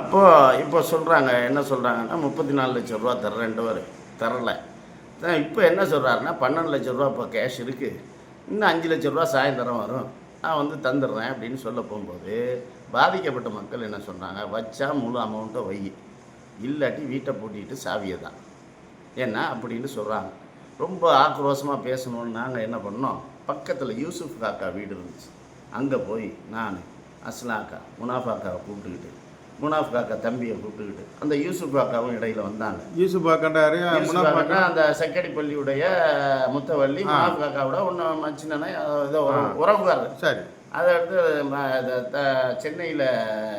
அப்போது இப்போ சொல்கிறாங்க என்ன சொல்கிறாங்கன்னா முப்பத்தி நாலு லட்ச ரூபா தர்றேன்ட்டு தரல. இப்போ என்ன சொல்கிறாருன்னா பன்னெண்டு லட்ச ரூபா இப்போ கேஷ் இருக்குது இன்னும் அஞ்சு லட்ச ரூபா சாயந்தரம் வரும். நான் வந்து தந்துடுறேன் அப்படின்னு சொல்ல போகும்போது பாதிக்கப்பட்ட மக்கள் என்ன சொல்கிறாங்க வச்சா முழு அமௌண்ட்டை வை. இல்லாட்டி வீட்டை பூட்டிட்டு சாவியை தான். ஏன்னா அப்படின்னு சொல்கிறாங்க ரொம்ப ஆக்ரோஷமாக பேசணும்னு நாங்கள் என்ன பண்ணோம்? பக்கத்தில் யூசுஃப் காக்கா வீடு இருந்துச்சு. அங்கே போய் நான் அஸ்லாம் அக்கா முனாஃபா அக்காவை கூப்பிட்டுக்கிட்டு முனாஃப் காக்கா தம்பியை கூப்பிட்டுக்கிட்டு. அந்த யூசுஃப் காக்காவும் இடையில வந்தாங்க. யூசுப் கண்டாரு யூசுப் காக்கா. அந்த செக்கடி பள்ளியுடைய முத்தவள்ளி முனாஃப் காக்காவோட ஒன்று மச்சினனை ஏதோ உறவு- உறவுக்காரர். சரி. அதை அடுத்து சென்னையில்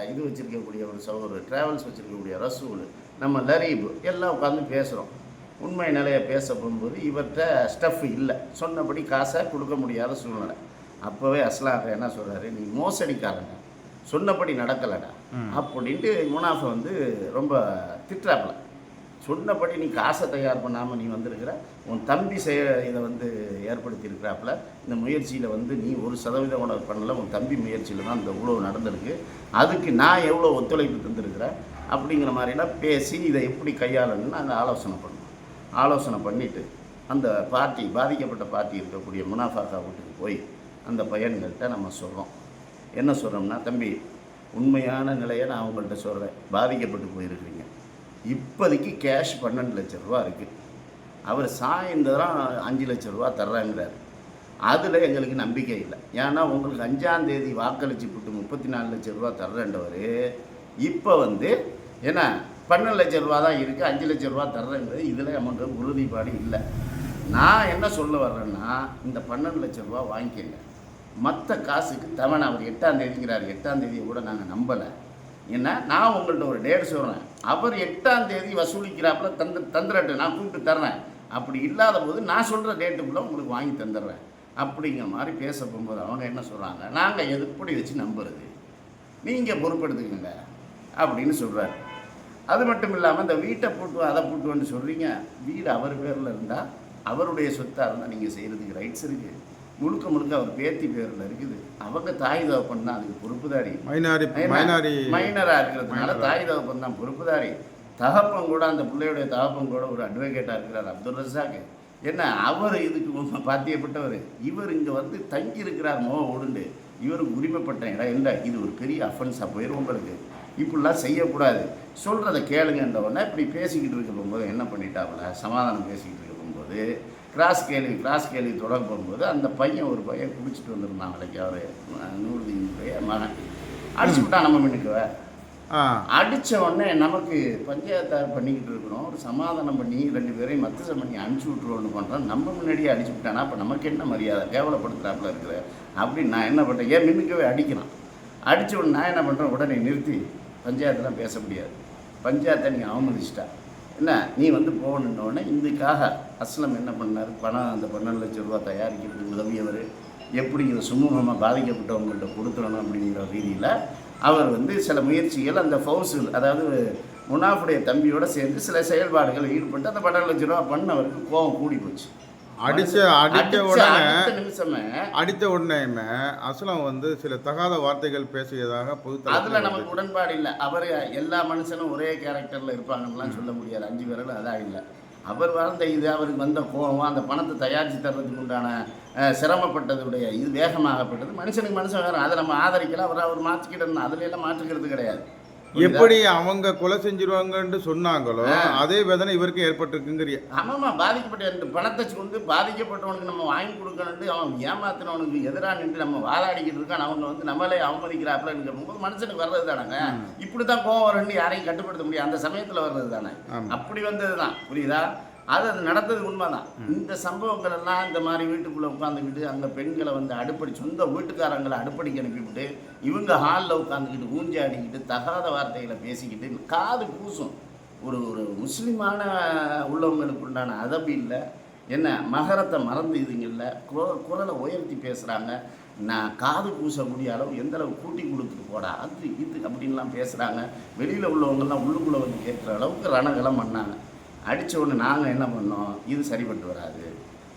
இது வச்சுருக்கக்கூடிய ஒரு சௌகர் ட்ராவல்ஸ் வச்சுருக்கக்கூடிய ரசூல் நம்ம லரீப் எல்லாம் உட்காந்து பேசுகிறோம் உண்மை நிலையை பேச போகும்போது இவர்கிட்ட ஸ்டஃப் இல்லை. சொன்னபடி காசை கொடுக்க முடியாத சூழ்நிலை. அப்போவே அஸ்லாக என்ன சொல்கிறாரு நீ மோசடிக்காரங்க சொன்னபடி நடக்கலைடா. அப்படின்ட்டு முனாஃபை வந்து ரொம்ப திட்டுறாப்புல. சொன்னபடி நீ காசை தயார் பண்ணாமல் நீ வந்திருக்கிற உன் தம்பி செய்ய இதை வந்து ஏற்படுத்தி இருக்கிறாப்புல இந்த முயற்சியில் வந்து நீ ஒரு சதவீதம் உனக்கு பண்ணல உன் தம்பி முயற்சியில் தான் இந்த இவ்வளோ நடந்திருக்கு. அதுக்கு நான் எவ்வளோ ஒத்துழைப்பு தந்திருக்கிறேன் அப்படிங்கிற மாதிரிலாம் பேசி இதை எப்படி கையாளணும்னு நாங்கள் ஆலோசனை பண்ணோம். ஆலோசனை பண்ணிவிட்டு அந்த பார்ட்டி பாதிக்கப்பட்ட பார்ட்டி இருக்கக்கூடிய முனாஃபாக்கா வீட்டுக்கு போய் அந்த பையன்கள்கிட்ட நம்ம சொல்கிறோம் என்ன சொல்கிறோம்னா தம்பி உண்மையான நிலையை நான் உங்கள்கிட்ட சொல்கிறேன் பாதிக்கப்பட்டு போயிருக்கிறீங்க. இப்போதைக்கு கேஷ் பன்னெண்டு லட்ச ரூபா இருக்குது அவர் சாயந்தரம் அஞ்சு லட்ச ரூபா தர்றாங்கிறார் அதில் எங்களுக்கு நம்பிக்கை இல்லை. ஏன்னா உங்களுக்கு அஞ்சாம் தேதி வாக்களிச்சு போட்டு முப்பத்தி நாலு லட்ச ரூபா தர்றேன்றவர் இப்போ வந்து என்ன பன்னெண்டு லட்ச ரூபா தான் இருக்குது அஞ்சு லட்ச ரூபா தர்றேங்கிறது இதில் அமௌண்ட்டு உறுதிப்பாடு இல்லை. நான் என்ன சொல்ல வர்றேன்னா இந்த பன்னெண்டு லட்ச ரூபா வாங்கிக்கங்க. மற்ற காசுக்கு தவணை அவர் எட்டாம் தேதிங்கிறார் எட்டாம் தேதியை கூட நாங்கள் நம்பலை. ஏன்னா நான் உங்கள்கிட்ட ஒரு டேட் சொல்கிறேன் அவர் எட்டாம் தேதி வசூலிக்கிறாப்புல தந்து தந்துடட்டு நான் கூப்பிட்டு தர்றேன். அப்படி இல்லாத போது நான் சொல்கிற டேட்டுக்குள்ளே உங்களுக்கு வாங்கி தந்துடுறேன். அப்படிங்கிற மாதிரி பேச போகும்போது அவங்க என்ன சொல்கிறாங்க நாங்கள் எப்படி வச்சு நம்புறது? நீங்கள் பொறுப்பெடுத்துக்கங்க அப்படின்னு சொல்கிறாரு அது மட்டும் இல்லாமல் இந்த வீட்டை போட்டு அதை போட்டுன்னு சொல்கிறீங்க வீடு அவர் பேரில் இருந்தால் அவருடைய சொத்தாக இருந்தால் நீங்கள் செய்கிறதுக்கு ரைட்ஸ் இருக்குது முழுக்க முழுக்க அவர் பேத்தி பேரில் இருக்குது. அவங்க தாய் தகப்பன் தான் அதுக்கு பொறுப்புதாரி. மைனாரி மைனாரி மைனராக இருக்கிறதுனால தாய் தகப்பன் தான் பொறுப்புதாரி. தகப்பன் கூட அந்த பிள்ளையுடைய தகப்பன் கூட ஒரு அட்வொகேட்டாக இருக்கிறார் அப்துல் ரசாக். என்ன அவர் இதுக்கு பாத்தியப்பட்டவர். இவர் இங்கே வந்து தங்கி இருக்கிறார் மோ உடுண்டு இவருக்கு உரிமைப்பட்ட இடம் இல்லை. இது ஒரு பெரிய அஃபென்ஸாக போயிடும் உங்களுக்கு. இப்படிலாம் செய்யக்கூடாது. சொல்கிறத கேளுங்கன்ற உடனே இப்படி பேசிக்கிட்டு இருக்க போகும்போது என்ன பண்ணிட்டாப்புல? சமாதானம் பேசிக்கிட்டு இருக்க போகும்போது கிராஸ் கேள்வி கிராஸ் கேள்வி தொடங்க போகும்போது அந்த பையன் ஒரு பையன் குடிச்சிட்டு வந்திருந்தான் நாளைக்கு அவர் நூறுதீனுடைய மகன். அடிச்சு விட்டான் நம்ம மின்னுக்குவ அடித்த உடனே நமக்கு பஞ்சாயத்தார் பண்ணிக்கிட்டு இருக்கிறோம் ஒரு சமாதானம் பண்ணி ரெண்டு பேரையும் மத்தசம் பண்ணி அனுப்பிச்சி விட்ருவோன்னு பண்ணுறோம் நம்ம முன்னாடியே அடிச்சு விட்டானா? அப்போ நமக்கு என்ன மரியாதை? கேவலப்படுத்துறாப்புல இருக்கிற. அப்படின்னு நான் என்ன பண்ணுறேன் ஏன் மின்னுக்கவே அடிக்கிறான். அடித்த உடனே நான் என்ன பண்ணுறேன் உடனே நிறுத்தி. பஞ்சாயத்துலாம் பேச முடியாது. பஞ்சாயத்தை நீங்கள் அவமதிச்சிட்டா. என்ன? நீ வந்து போகணுன்ன உடனே இதுக்காக அஸ்லம் என்ன பண்ணார்? பணம் அந்த பன்னெண்டு லட்சம் ரூபா தயாரிக்கிறதுக்கு உதவியவர். எப்படி இதை சுமூகமாக பாதிக்கப்பட்டவங்கள்ட்ட கொடுத்துடணும் அப்படிங்கிற ரீதியில் அவர் வந்து சில முயற்சிகள் அந்த ஃபவுசுல் அதாவது முனாஃபுடைய தம்பியோட சேர்ந்து சில செயல்பாடுகள் ஈடுபட்டு அந்த பன்னெண்டு லட்ச ரூபா பண்ணவருக்கு கோபம் கூடி போச்சு. அடிச்ச அடித்த அடிச்ச உடனே அடுத்த நிமிஷமே அடித்த உடனேயுமே அஸ்லாம் வந்து சில தகாத வார்த்தைகள் பேசியதாக அதுல பொதுத்தளத்தில் நமக்கு உடன்பாடு இல்லை. அவர் எல்லா மனுஷனும் ஒரே கேரக்டர்ல இருப்பாங்கலாம் சொல்ல முடியாது. அஞ்சு பேரில் அதான் இல்லை. அவர் வாழ்ந்த இது அவருக்கு வந்த கோபம் அந்த பணத்தை தயாரித்து தர்றதுக்கு உண்டான சிரமப்பட்டதுடைய இது வேகமாகப்பட்டது. மனுஷனுக்கு மனுஷன் வேறு அதை நம்ம ஆதரிக்கல. அவர் அவர் மாற்றிக்கிட்டோம் அதுல எல்லாம் மாற்றிக்கிறது கிடையாது. எப்படி அவங்க கொலை செஞ்சிருவாங்கன்னு சொன்னாங்களோ அதே வேதனை இவருக்கு ஏற்பட்டிருக்குங்கிறிய. ஆமாம்மா பாதிக்கப்பட்ட இந்த பணத்தை கொண்டு பாதிக்கப்பட்டவனுக்கு நம்ம வாங்கி கொடுக்கணுன்ட்டு அவன் ஏமாத்தினவனுக்கு எதிராக நின்று நம்ம வாதாடிக்கிட்டு இருக்கான். அவங்க வந்து நம்மளே அவமதிக்கிறாப்புல போது மனுஷனுக்கு வர்றது தானேங்க? இப்படி தான் கோவம் வரும்னு யாரையும் கட்டுப்படுத்த முடியும் அந்த சமயத்தில் வர்றது தானே. அப்படி வந்தது தான் புரியுதா? அது அது நடந்தது உண்மைதான். இந்த சம்பவங்கள் எல்லாம் இந்த மாதிரி வீட்டுக்குள்ளே உட்காந்துக்கிட்டு அங்கே பெண்களை வந்து அடுப்படி சொந்த வீட்டுக்காரங்களை அடுப்படிக்கு அனுப்பிவிட்டு இவங்க ஹாலில் உட்காந்துக்கிட்டு ஊஞ்சாடிக்கிட்டு தகாத வார்த்தைகளை பேசிக்கிட்டு காது கூசும். ஒரு ஒரு முஸ்லீமான உள்ளவங்களுக்கு உண்டான அதபு இல்லை. என்ன மகரத்தை மறந்து இதுங்கல்ல குரல் குரலை உயர்த்தி பேசுகிறாங்க நான் காது கூசக்கூடிய அளவு எந்த அளவு கூட்டி கொடுத்துட்டு போடா அது இது அப்படின்லாம் பேசுகிறாங்க வெளியில் உள்ளவங்கெல்லாம் உள்ளுக்குள்ளே வந்து கேட்குற அளவுக்கு ரணகலம் பண்ணாங்க. அடித்த உடனே நாங்கள் என்ன பண்ணோம்? இது சரிப்பட்டு வராது.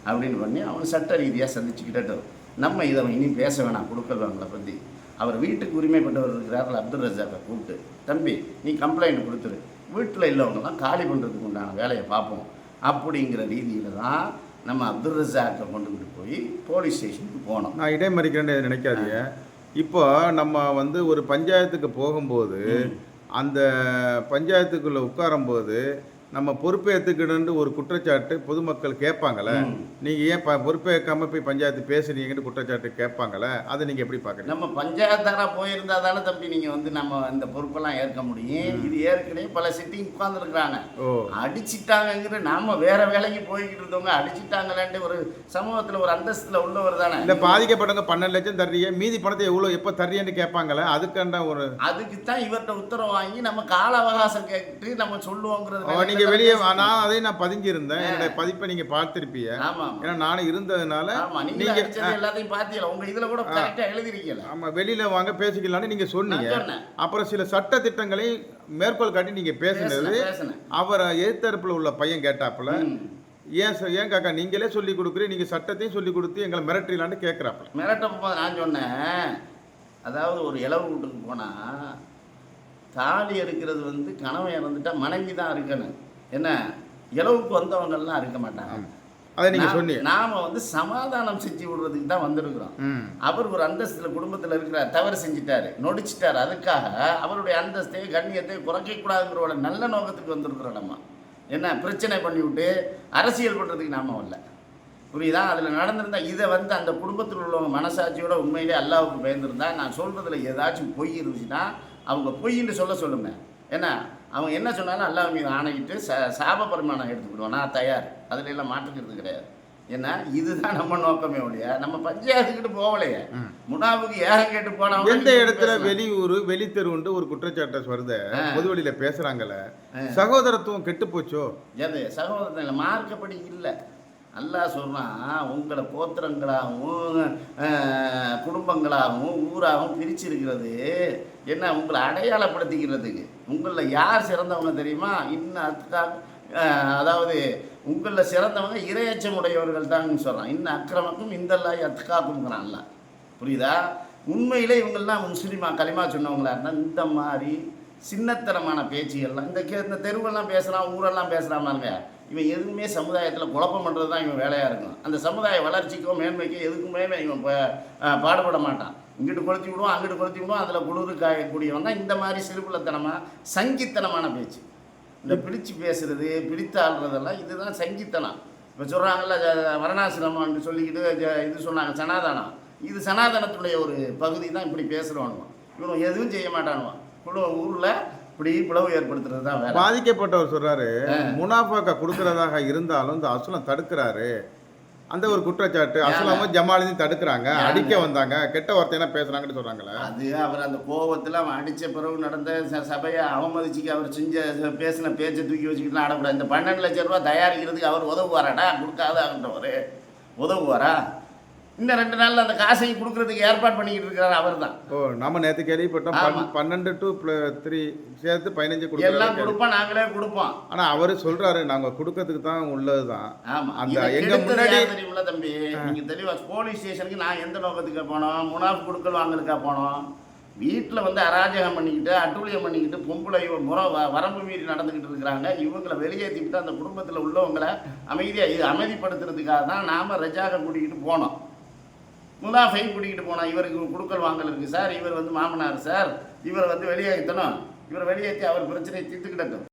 அப்படின்னு பண்ணி அவன் சட்ட ரீதியாக சந்திச்சுக்கிட்டட்டும் நம்ம இதை இனி பேச வேணாம் கொடுக்கல் வாங்கலை பற்றி அவர் வீட்டுக்கு உரிமைப்பட்டவர் இருக்கிறார்கள் அப்துல் ரஜாக்கை கூப்பிட்டு தம்பி நீ கம்ப்ளைண்ட் கொடுத்துரு. வீட்டில் இல்லவங்கலாம் காலி பண்ணுறதுக்கு உண்டான வேலையை பார்ப்போம். அப்படிங்கிற ரீதியில் தான் நம்ம அப்துல் ரசாக்கை கொண்டுக்கிட்டு போய் போலீஸ் ஸ்டேஷனுக்கு போனோம். நான் இடைமறிக்கிறேன்னு நினைக்காதீங்க. இப்போ நம்ம வந்து ஒரு பஞ்சாயத்துக்கு போகும்போது அந்த பஞ்சாயத்துக்குள்ள உட்காரும்போது நம்ம பொறுப்பேற்றுக்கணுன்னு ஒரு குற்றச்சாட்டு பொதுமக்கள் கேட்பாங்கல்ல. ம். நீங்க ஏன் ப- பொறுப்பேற்காம போய் பஞ்சாயத்து பேசுறீங்கன்னு குற்றச்சாட்டு கேட்பாங்கல்ல? அதை நீங்க எப்படி பாக்குறீங்க? நம்ம பஞ்சாயத்தாரா போயிருந்தா தானே தம்பி நீங்கள் வந்து நம்ம இந்த பொறுப்பெல்லாம் ஏற்க முடியும். இது ஏற்கனவே பல சிட்டிங் உட்காந்துருக்குறாங்க ஓ. அடிச்சிட்டாங்கங்கிற நாம வேற வேலைக்கு போய்கிட்டு இருந்தவங்க அடிச்சிட்டாங்களேன்ட்டு ஒரு சமூகத்தில் ஒரு அந்தஸ்துல உள்ளவர் தானே. இல்ல பாதிக்கப்பட்டவங்க பன்னெண்டு லட்சம் தர்றீங்க மீதி பணத்தை எவ்வளவு எப்ப தர்றீங்கன்னு கேட்பாங்கல்ல அதுக்கான ஒரு அதுக்கு தான் இவர்கிட்ட உத்தரவு வாங்கி நம்ம கால அவகாசம் கேட்டு நம்ம சொல்லுவோங்கிறது நீங்க வெளியே நான் அதை நான் பதிஞ்சிருந்தேன். என்னுடைய பதிப்பை நீங்க பார்த்திருப்பீங்க. ஏன்னா நானும் இருந்ததுனால நீங்க எல்லாத்தையும் பாத்தீங்களா உங்க இதுல கூட கரெக்டா எழுதிருக்கீங்களா ஆமா வெளியில வாங்க பேசிக்கலாம்னு நீங்க சொன்னீங்க. அப்புறம் சில சட்ட திட்டங்களை மேற்கோள் காட்டி நீங்க பேசினது. அவரை எதிர்த்தரப்புல உள்ள பையன் கேட்டாப்புல. ஏன் சார் ஏன் காக்கா நீங்களே சொல்லி கொடுக்குறீங்க நீங்க சட்டத்தையும் சொல்லி கொடுத்து எங்களை மிரட்டலான்னு கேட்குறாப்புல மிரட்ட போது நான் சொன்னேன் அதாவது ஒரு இளவு வீட்டுக்கு போனா தாலி எடுக்கிறது வந்து கணவன் இறந்துட்டா மனைவி தான் இருக்கணும் என்ன இளவுக்கு வந்தவங்கெல்லாம் இருக்க மாட்டாங்க. அதை நீங்க நாம்- சொன்னீங்க. நாம வந்து சமாதானம் செஞ்சு விடுறதுக்கு தான் வந்திருக்கிறோம். அவர் ஒரு அந்தஸ்துல குடும்பத்தில் இருக்கிறார் தவறு செஞ்சிட்டாரு நொடிச்சிட்டாரு. அதுக்காக அவருடைய அந்தஸ்தை கண்ணியத்தை குறைக்கக்கூடாதுங்கிற ஒரு நல்ல நோக்கத்துக்கு வந்திருக்கிறோம் நம்ம. என்ன பிரச்சனை பண்ணி விட்டு அரசியல் பண்ணுறதுக்கு நாம வரல. புரியுதா? அதில் நடந்திருந்தா இதை வந்து அந்த குடும்பத்தில் உள்ளவங்க மனசாட்சியோட உண்மையிலே அல்லாவுக்கு பயந்துருந்தா நான் சொல்கிறதுல ஏதாச்சும் பொய் இருந்துச்சுன்னா அவங்க பொய்ன்னு சொல்ல சொல்லுங்க. ஏன்னா அவங்க என்ன சொன்னாலும் அல்லாஹ் மீது ஆணையிட்டு ச சாப பரிமாணம் எடுத்துக்கிடுவோம் நான் தயார். அதில் எல்லாம் மாற்றுக்கிறது கிடையாது. ஏன்னா இதுதான் நம்ம நோக்கமே ஒழிய நம்ம பஞ்சாயத்துக்கிட்டு போகலையே. முனாவுக்கு ஏறம் கேட்டு போனவங்க எந்த இடத்துல வெளியூர் வெளித்தெருவுன்ட்டு ஒரு குற்றச்சாட்டை வருத பொதுவெளியில பேசுறாங்கல்ல. சகோதரத்துவம் கெட்டு போச்சோ? எது? சகோதரத்தில் மார்க்கப்படி இல்லை. நல்லா சொல்றான் உங்களை கோத்திரங்களாகவும் குடும்பங்களாகவும் ஊராகவும் பிரிச்சிருக்கிறது. என்ன உங்களை அடையாளப்படுத்திக்கிறதுக்கு. உங்களில் யார் சிறந்தவங்க தெரியுமா? இன்னும் அத்தா அதாவது உங்களில் சிறந்தவங்க இரையச்சம் உடையவர்கள் தான் சொல்கிறான் இன்னும் அக்கிரமக்கும் இந்தல்லாய் அத்துக்காக்குங்கிறான் அல்லாஹ். புரியுதா? உண்மையிலே இவங்கெல்லாம் முஸ்லீமா களிமா சொன்னவங்களா இருந்தால் இந்த மாதிரி சின்னத்தனமான பேச்சுகள்லாம் இந்த கே இந்த தெருவெல்லாம் பேசுகிறான் ஊரெல்லாம் பேசுகிறாங்க இவன் எதுவுமே சமுதாயத்தில் குழப்பம் பண்ணுறது தான் இவன் வேலையாக இருக்கும் அந்த சமுதாய வளர்ச்சிக்கோ மேன்மைக்கோ எதுக்குமே இவன் ப- பாடுபட மாட்டான். இங்கிட்டு கொளுத்தி விடுவோம் அங்கிட்டு கொளுத்தி விடுவோம் அதில் குளிர் காயக்கூடியவன் தான் இந்த மாதிரி சிறுபுலத்தனமாக சங்கித்தனமான பேச்சு. இந்த பிடிச்சு பேசுறது பிடித்து ஆள்றதெல்லாம் இதுதான் சங்கித்தனம். இப்போ சொல்கிறாங்கல்ல வரணாசிரமம்னு சொல்லிக்கிட்டு இது சொன்னாங்க சனாதனம். இது சனாதனத்துடைய ஒரு பகுதி தான் இப்படி பேசுகிறவனுவான் இவன் எதுவும் செய்ய மாட்டானுவான் குழு ஊரில் இப்படி பிளவு ஏற்படுத்துறது தான் பாதிக்கப்பட்டவர் சொல்றாரு முனாஃபாக்கா கொடுக்கறதாக இருந்தாலும் இந்த அசுலம் தடுக்கிறாரு. அந்த ஒரு குற்றச்சாட்டு அசுலமும் ஜமாலையும் தடுக்கிறாங்க அடிக்க வந்தாங்க கெட்ட வார்த்தையெல்லாம் பேசுறாங்கன்னு சொல்றாங்களே. அது அவர் அந்த கோபத்தில் அவன் அடித்த பிறகு நடந்த சபையை அவமதிச்சுக்கு அவர் செஞ்ச பேசின பேச்சை தூக்கி வச்சுக்கிட்டு ஆடக்கூடாது. இந்த பன்னெண்டு லட்ச ரூபா தயாரிக்கிறதுக்கு அவர் உதவுவாராடா? கொடுக்காதவர் உதவுவாரா? இன்னும் ரெண்டு நாள்ல அந்த காசையும் கொடுக்கறதுக்கு ஏற்பாடு பண்ணிக்கிட்டு இருக்கிறார் அவர் தான் ஓ நம்ம நேத்து கேள்விப்பட்டோம் பன்னெண்டு டு த்ரீ சேர்த்து பதினஞ்சு எல்லாம் கொடுக்குறாங்க கொடுப்போம் நாங்களே கொடுப்போம். ஆனா அவரு சொல்றாரு நாங்க கொடுக்கறதுக்கு தான் உள்ளதுதான். ஆமா. அந்த இதை எங்க கெடுத்தது முன்னாடி- தெரியுமில்ல தம்பி? நீங்க தெளிவா போலீஸ் ஸ்டேஷனுக்கு நான் எந்த நோக்கத்துக்கு போனோம்? முனாஃப் குடுக்கல் வாங்கலுக்கா போனோம்? வீட்டில் வந்து அராஜகம் பண்ணிக்கிட்டு அட்டூழியம் பண்ணிக்கிட்டு பொம்பளை முறை வரம்பு மீறி நடந்துக்கிட்டு இருக்கிறாங்க. இவங்களை வெளியேற்றிக்கிட்டு அந்த குடும்பத்தில் உள்ளவங்களை அமைதியாக அமைதிப்படுத்துறதுக்காக தான் நாம் ரஜாக கூட்டிக்கிட்டு போனோம். முனாஃபை கூட்டிக்கிட்டு போனால் இவருக்கு கொடுக்கல் வாங்கல் இருக்குது சார் இவர் வந்து மாமனார் சார் இவரை வந்து வெளியேற்றணும் இவரை வெளியேற்றி அவர் பிரச்சனையை தீர்த்துக்கிடட்டும்.